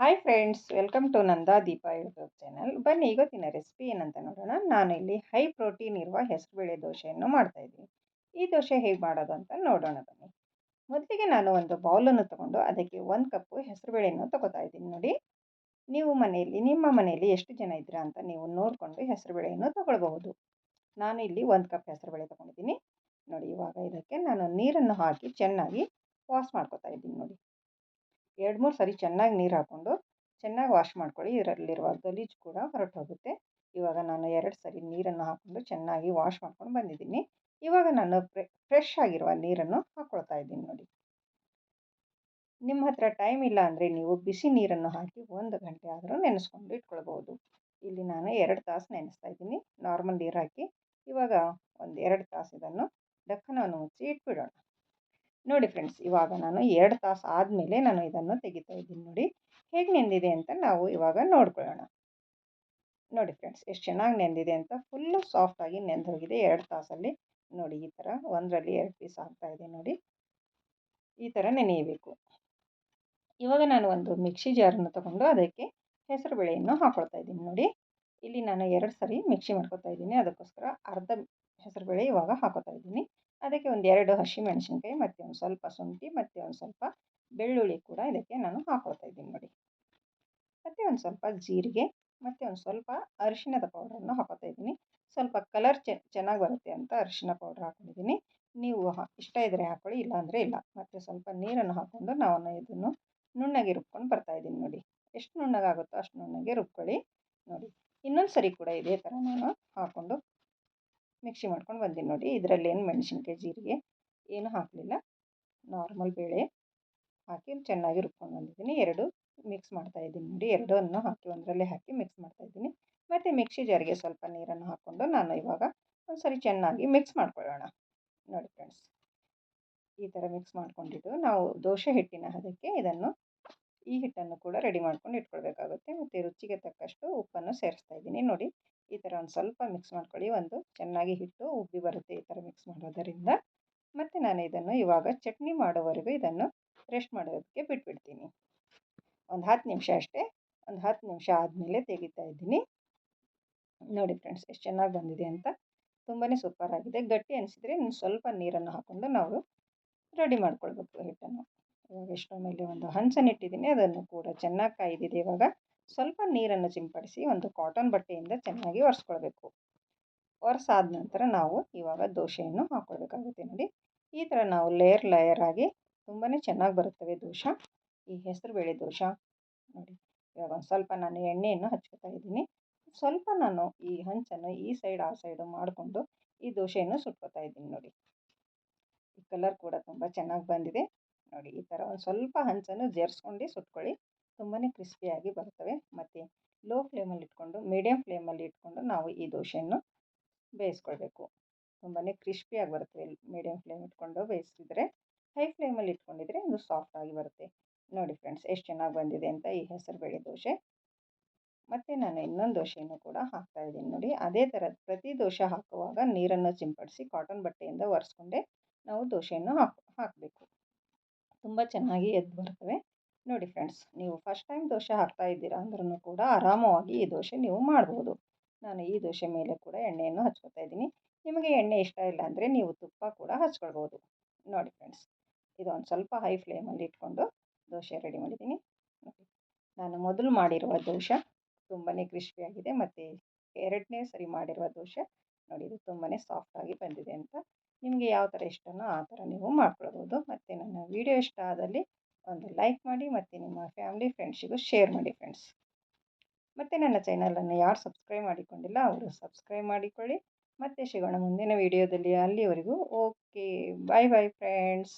Hi friends welcome to Nanda Deepa YouTube channel ಬನ್ನಿ ಇವತ್ತಿನ recipe ಏನಂತ ನೋಡೋಣ. ನಾನು ಇಲ್ಲಿ ಹೈ ಪ್ರೋಟೀನ್ ಇರುವ ಹೆಸರುಬೇಳೆ ದೋಸೆಯನ್ನು ಮಾಡ್ತಾ ಇದ್ದೀನಿ. ಈ ದೋಸೆ ಹೇಗೆ ಮಾಡೋದು ಅಂತ ನೋಡೋಣ ಬನ್ನಿ. ಮೊದಲಿಗೆ ನಾನು ಒಂದು ಬೌಲನ್ನು ತಗೊಂಡು ಅದಕ್ಕೆ ಒಂದು ಕಪ್ಪು ಹೆಸರುಬೇಳೆಯನ್ನು ತಗೋತಾ ಇದ್ದೀನಿ ನೋಡಿ. ನೀವು ಮನೆಯಲ್ಲಿ, ನಿಮ್ಮ ಮನೆಯಲ್ಲಿ ಎಷ್ಟು ಜನ ಇದ್ದೀರಾ ಅಂತ ನೀವು ನೋಡಿಕೊಂಡು ಹೆಸರುಬೇಳೆಯನ್ನು ತಗೊಳ್ಬಹುದು. ನಾನು ಇಲ್ಲಿ ಒಂದು ಕಪ್ ಹೆಸರುಬೇಳೆ ತೊಗೊಂಡಿದ್ದೀನಿ. ನೋಡಿ, ಇವಾಗ ಇದಕ್ಕೆ ನಾನು ನೀರನ್ನು ಹಾಕಿ ಚೆನ್ನಾಗಿ ವಾಶ್ ಮಾಡ್ಕೋತಾ ಇದ್ದೀನಿ ನೋಡಿ. ಎರಡು ಮೂರು ಸರಿ ಚೆನ್ನಾಗಿ ನೀರು ಹಾಕ್ಕೊಂಡು ಚೆನ್ನಾಗಿ ವಾಶ್ ಮಾಡ್ಕೊಳ್ಳಿ. ಇದರಲ್ಲಿರುವ ಗಲೀಜು ಕೂಡ ಹೊರಟು ಹೋಗುತ್ತೆ. ಇವಾಗ ನಾನು ಎರಡು ಸರಿ ನೀರನ್ನು ಹಾಕ್ಕೊಂಡು ಚೆನ್ನಾಗಿ ವಾಶ್ ಮಾಡ್ಕೊಂಡು ಬಂದಿದ್ದೀನಿ. ಇವಾಗ ನಾನು ಫ್ರೆಶ್ ಆಗಿರುವ ನೀರನ್ನು ಹಾಕ್ಕೊಳ್ತಾ ಇದ್ದೀನಿ ನೋಡಿ. ನಿಮ್ಮ ಹತ್ರ ಟೈಮ್ ಇಲ್ಲ ಅಂದರೆ ನೀವು ಬಿಸಿ ನೀರನ್ನು ಹಾಕಿ ಒಂದು ಗಂಟೆ ಆದರೂ ನೆನೆಸ್ಕೊಂಡು ಇಟ್ಕೊಳ್ಬೋದು ಇಲ್ಲಿ ನಾನು ಎರಡು ತಾಸು ನೆನೆಸ್ತಾ ಇದ್ದೀನಿ. ನಾರ್ಮಲ್ ನೀರು ಹಾಕಿ ಇವಾಗ ಒಂದು ಎರಡು ತಾಸು ಇದನ್ನು ಡಕ್ಕನವನ್ನು ಮುಚ್ಚಿ ಇಟ್ಬಿಡೋಣ. ನೋಡಿ ಫ್ರೆಂಡ್ಸ್ ಇವಾಗ ನಾನು ಎರಡು ತಾಸು ಆದಮೇಲೆ ನಾನು ಇದನ್ನು ತೆಗಿತಾ ಇದ್ದೀನಿ ನೋಡಿ. ಹೇಗೆ ನೆಂದಿದೆ ಅಂತ ನಾವು ಇವಾಗ ನೋಡ್ಕೊಳ್ಳೋಣ. ನೋಡಿ ಫ್ರೆಂಡ್ಸ್ ಎಷ್ಟು ಚೆನ್ನಾಗಿ ನೆಂದಿದೆ ಅಂತ ಫುಲ್ಲು ಸಾಫ್ಟಾಗಿ ನೆಂದು ಹೋಗಿದೆ ಎರಡು ತಾಸಲ್ಲಿ. ನೋಡಿ ಈ ಥರ ಒಂದರಲ್ಲಿ ಎರಡು ಪೀಸ್ ಆಗ್ತಾ ಇದೆ ನೋಡಿ. ಈ ಥರ ನೆನೆಯಬೇಕು. ಇವಾಗ ನಾನು ಒಂದು ಮಿಕ್ಸಿ ಜಾರನ್ನು ತಗೊಂಡು ಅದಕ್ಕೆ ಹೆಸರು ಬೇಳೆಯನ್ನು ಹಾಕ್ಕೊಳ್ತಾ ಇದ್ದೀನಿ ನೋಡಿ. ಇಲ್ಲಿ ನಾನು ಎರಡು ಸರಿ ಮಿಕ್ಸಿ ಮಾಡ್ಕೊತಾ ಇದ್ದೀನಿ. ಅದಕ್ಕೋಸ್ಕರ ಅರ್ಧ ಹೆಸರುಬೇಳೆ ಇವಾಗ ಹಾಕೋತಾ ಇದ್ದೀನಿ. ಅದಕ್ಕೆ ಒಂದು ಎರಡು ಹಸಿಮೆಣಸಿನ್ಕಾಯಿ ಮತ್ತು ಒಂದು ಸ್ವಲ್ಪ ಶುಂಠಿ ಮತ್ತು ಒಂದು ಸ್ವಲ್ಪ ಬೆಳ್ಳುಳ್ಳಿ ಕೂಡ ಇದಕ್ಕೆ ನಾನು ಹಾಕ್ಕೊಳ್ತಾ ಇದ್ದೀನಿ ನೋಡಿ. ಮತ್ತು ಒಂದು ಸ್ವಲ್ಪ ಜೀರಿಗೆ, ಮತ್ತು ಒಂದು ಸ್ವಲ್ಪ ಅರಿಶಿಣದ ಪೌಡ್ರನ್ನು ಹಾಕೋತಾ ಇದ್ದೀನಿ. ಸ್ವಲ್ಪ ಕಲರ್ ಚೆನ್ನಾಗಿ ಬರುತ್ತೆ ಅಂತ ಅರಿಶಿಣ ಪೌಡ್ರ್ ಹಾಕೊಂಡಿದ್ದೀನಿ. ನೀವು ಇಷ್ಟ ಇದ್ದರೆ ಇಲ್ಲ ಇಲ್ಲಾಂದರೆ ಇಲ್ಲ. ಮತ್ತು ಸ್ವಲ್ಪ ನೀರನ್ನು ಹಾಕ್ಕೊಂಡು ನಾವು ಇದನ್ನು ನುಣ್ಣಗೆ ರುಬ್ಕೊಂಡು ಬರ್ತಾ ಇದ್ದೀನಿ ನೋಡಿ. ಎಷ್ಟು ನುಣ್ಣಗಾಗುತ್ತೋ ಅಷ್ಟು ನುಣ್ಣಗೆ ರುಬ್ಕೊಳ್ಳಿ ನೋಡಿ. ಇನ್ನೊಂದು ಸರಿ ಕೂಡ ಇದೇ ಥರ ನಾನು ಹಾಕ್ಕೊಂಡು ಮಿಕ್ಸಿ ಮಾಡ್ಕೊಂಡು ಬಂದೀನಿ ನೋಡಿ. ಇದರಲ್ಲಿ ಏನು ಮೆಣಸಿನ್ಕಾಯಿ ಜೀರಿಗೆ ಏನು ಹಾಕಲಿಲ್ಲ. ನಾರ್ಮಲ್ ಬೇಳೆ ಹಾಕಿ ಚೆನ್ನಾಗಿ ರುಬ್ಕೊಂಡು ಬಂದಿದ್ದೀನಿ. ಎರಡು ಮಿಕ್ಸ್ ಮಾಡ್ತಾ ಇದ್ದೀನಿ ನೋಡಿ. ಎರಡನ್ನು ಹಾಕಿ ಒಂದರಲ್ಲೇ ಹಾಕಿ ಮಿಕ್ಸ್ ಮಾಡ್ತಾ ಇದ್ದೀನಿ. ಮತ್ತು ಮಿಕ್ಸಿ ಜಾರಿಗೆ ಸ್ವಲ್ಪ ನೀರನ್ನು ಹಾಕ್ಕೊಂಡು ನಾನು ಇವಾಗ ಒಂದು ಸರಿ ಚೆನ್ನಾಗಿ ಮಿಕ್ಸ್ ಮಾಡ್ಕೊಳ್ಳೋಣ. ನೋಡಿ ಫ್ರೆಂಡ್ಸ್, ಈ ಥರ ಮಿಕ್ಸ್ ಮಾಡ್ಕೊಂಡಿದ್ದು ನಾವು ದೋಸೆ ಹಿಟ್ಟಿನ ಅದಕ್ಕೆ ಇದನ್ನು ಈ ಹಿಟ್ಟನ್ನು ಕೂಡ ರೆಡಿ ಮಾಡ್ಕೊಂಡು ಇಟ್ಕೊಳ್ಬೇಕಾಗುತ್ತೆ. ಮತ್ತು ರುಚಿಗೆ ತಕ್ಕಷ್ಟು ಉಪ್ಪನ್ನು ಸೇರಿಸ್ತಾ ಇದ್ದೀನಿ ನೋಡಿ. ಥರ ಒಂದು ಸ್ವಲ್ಪ ಮಿಕ್ಸ್ ಮಾಡ್ಕೊಳ್ಳಿ. ಒಂದು ಚೆನ್ನಾಗಿ ಹಿಟ್ಟು ಉಬ್ಬಿ ಬರುತ್ತೆ ಈ ಥರ ಮಿಕ್ಸ್ ಮಾಡೋದರಿಂದ. ಮತ್ತು ನಾನು ಇದನ್ನು ಇವಾಗ ಚಟ್ನಿ ಮಾಡೋವರೆಗೂ ಇದನ್ನು ರೆಸ್ಟ್ ಮಾಡೋದಕ್ಕೆ ಬಿಟ್ಬಿಡ್ತೀನಿ. ಒಂದು ಹತ್ತು ನಿಮಿಷ ಅಷ್ಟೇ. ಒಂದು ಹತ್ತು ನಿಮಿಷ ಆದಮೇಲೆ ತೆಗಿತಾ ಇದ್ದೀನಿ. ನೋಡಿ ಫ್ರೆಂಡ್ಸ್ ಎಷ್ಟು ಚೆನ್ನಾಗಿ ಬಂದಿದೆ ಅಂತ. ತುಂಬಾ ಸೂಪರ್ ಆಗಿದೆ. ಗಟ್ಟಿ ಅನಿಸಿದರೆ ಇನ್ನು ಸ್ವಲ್ಪ ನೀರನ್ನು ಹಾಕ್ಕೊಂಡು ನಾವು ರೆಡಿ ಮಾಡ್ಕೊಳ್ಬೇಕು ಹಿಟ್ಟನ್ನು. ಇವಾಗ ಎಷ್ಟೋ ಮೇಲೆ ಒಂದು ಹಂಚನ್ನು ಇಟ್ಟಿದ್ದೀನಿ ಅದನ್ನು ಕೂಡ ಚೆನ್ನಾಗಿ ಕಾಯ್ದಿದೆ ಇವಾಗ. ಸ್ವಲ್ಪ ನೀರನ್ನು ಸಿಂಪಡಿಸಿ ಒಂದು ಕಾಟನ್ ಬಟ್ಟೆಯಿಂದ ಚೆನ್ನಾಗಿ ಒರೆಸ್ಕೊಳ್ಬೇಕು. ಒರೆಸಾದ ನಂತರ ನಾವು ಇವಾಗ ದೋಸೆಯನ್ನು ಹಾಕ್ಕೊಳ್ಬೇಕಾಗುತ್ತೆ ನೋಡಿ. ಈ ಥರ ನಾವು ಲೇಯರ್ ಲೇಯರ್ ಆಗಿ ತುಂಬಾ ಚೆನ್ನಾಗಿ ಬರುತ್ತವೆ ದೋಸೆ ಈ ಹೆಸರುಬೇಳೆ ದೋಸೆ ನೋಡಿ. ಇವಾಗ ಒಂದು ಸ್ವಲ್ಪ ನಾನು ಎಣ್ಣೆಯನ್ನು ಹಚ್ಕೋತಾ ಇದ್ದೀನಿ. ಸ್ವಲ್ಪ ನಾನು ಈ ಹಂಚನ್ನು ಈ ಸೈಡ್ ಆ ಸೈಡು ಮಾಡಿಕೊಂಡು ಈ ದೋಸೆಯನ್ನು ಸುಟ್ಕೋತಾ ಇದ್ದೀನಿ ನೋಡಿ. ಈ ಕಲರ್ ಕೂಡ ತುಂಬ ಚೆನ್ನಾಗಿ ಬಂದಿದೆ. ನೋಡಿ, ಈ ಥರ ಒಂದು ಸ್ವಲ್ಪ ಹಂಚನ್ನು ಜೇರಿಸ್ಕೊಂಡು ಸುಟ್ಕೊಳ್ಳಿ. ತುಂಬಾ ಕ್ರಿಸ್ಪಿಯಾಗಿ ಬರ್ತವೆ ಮತ್ತು ಲೋ ಫ್ಲೇಮಲ್ಲಿ ಇಟ್ಕೊಂಡು ಮೀಡಿಯಮ್ ಫ್ಲೇಮಲ್ಲಿ ಇಟ್ಕೊಂಡು ನಾವು ಈ ದೋಸೆಯನ್ನು ಬೇಯಿಸ್ಕೊಳ್ಬೇಕು. ತುಂಬಾ ಕ್ರಿಸ್ಪಿಯಾಗಿ ಬರುತ್ತೆ. ಮೀಡಿಯಂ ಫ್ಲೇಮ್ ಇಟ್ಕೊಂಡು ಬೇಯಿಸಿದರೆ ಹೈ ಫ್ಲೇಮಲ್ಲಿ ಇಟ್ಕೊಂಡಿದ್ರೆ ಅದು ಸಾಫ್ಟಾಗಿ ಬರುತ್ತೆ. ನೋಡಿ ಫ್ರೆಂಡ್ಸ್ ಎಷ್ಟು ಚೆನ್ನಾಗಿ ಬಂದಿದೆ ಅಂತ ಈ ಹೆಸರುಬೇಳೆ ದೋಸೆ. ಮತ್ತು ನಾನು ಇನ್ನೊಂದು ದೋಸೆಯನ್ನು ಕೂಡ ಹಾಕ್ತಾ ಇದ್ದೀನಿ ನೋಡಿ. ಅದೇ ಥರ ಪ್ರತಿ ದೋಸೆ ಹಾಕುವಾಗ ನೀರನ್ನು ಸಿಂಪಡಿಸಿ ಕಾಟನ್ ಬಟ್ಟೆಯಿಂದ ಒರೆಸ್ಕೊಂಡೆ ನಾವು ದೋಸೆಯನ್ನು ಹಾಕ್, ಹಾಕಬೇಕು. ತುಂಬ ಚೆನ್ನಾಗಿ ಎದ್ದು ಬರ್ತವೆ. ನೋಡಿ ಫ್ರೆಂಡ್ಸ್ ನೀವು ಫಸ್ಟ್ ಟೈಮ್ ದೋಸೆ ಹಾಕ್ತಾ ಇದ್ದೀರಾ ಅಂದ್ರೂ ಕೂಡ ಆರಾಮವಾಗಿ ಈ ದೋಸೆ ನೀವು ಮಾಡ್ಬೋದು. ನಾನು ಈ ದೋಸೆ ಮೇಲೆ ಕೂಡ ಎಣ್ಣೆಯನ್ನು ಹಚ್ಕೊತಾ ಇದ್ದೀನಿ. ನಿಮಗೆ ಎಣ್ಣೆ ಇಷ್ಟ ಇಲ್ಲ ಅಂದರೆ ನೀವು ತುಪ್ಪ ಕೂಡ ಹಚ್ಕೊಳ್ಬೋದು. ನೋಡಿ ಫ್ರೆಂಡ್ಸ್ ಇದು ಒಂದು ಸ್ವಲ್ಪ ಹೈ ಫ್ಲೇಮಲ್ಲಿ ಇಟ್ಕೊಂಡು ದೋಸೆ ರೆಡಿ ಮಾಡಿದ್ದೀನಿ. ನೋಡಿ, ನಾನು ಮೊದಲು ಮಾಡಿರುವ ದೋಸೆ ತುಂಬಾ ಕ್ರಿಸ್ಪಿಯಾಗಿದೆ ಮತ್ತು ಎರಡನೇ ಸರಿ ಮಾಡಿರುವ ದೋಸೆ ನೋಡಿ ಇದು ತುಂಬಾ ಸಾಫ್ಟಾಗಿ ಬಂದಿದೆ ಅಂತ. ನಿಮಗೆ ಯಾವ ಥರ ಇಷ್ಟನೋ ಆ ಥರ ನೀವು ಮಾಡ್ಕೊಳ್ಬೋದು. ಮತ್ತು ನನ್ನ ವಿಡಿಯೋ ಇಷ್ಟ ಆದಲ್ಲಿ ಒಂದು ಲೈಕ್ ಮಾಡಿ ಮತ್ತು ನಿಮ್ಮ ಫ್ಯಾಮಿಲಿ ಫ್ರೆಂಡ್ಸಿಗೂ ಶೇರ್ ಮಾಡಿ ಫ್ರೆಂಡ್ಸ್ ಮತ್ತು ನನ್ನ ಚಾನಲನ್ನು ಯಾರು ಸಬ್ಸ್ಕ್ರೈಬ್ ಮಾಡಿಕೊಂಡಿಲ್ಲ, ಅವರು ಸಬ್ಸ್ಕ್ರೈಬ್ ಮಾಡಿಕೊಳ್ಳಿ. ಮತ್ತೆ ಸಿಗೋಣ ಮುಂದಿನ ವೀಡಿಯೋದಲ್ಲಿ ಅಲ್ಲಿವರೆಗೂ ಓಕೆ ಬಾಯ್ ಬಾಯ್ ಫ್ರೆಂಡ್ಸ್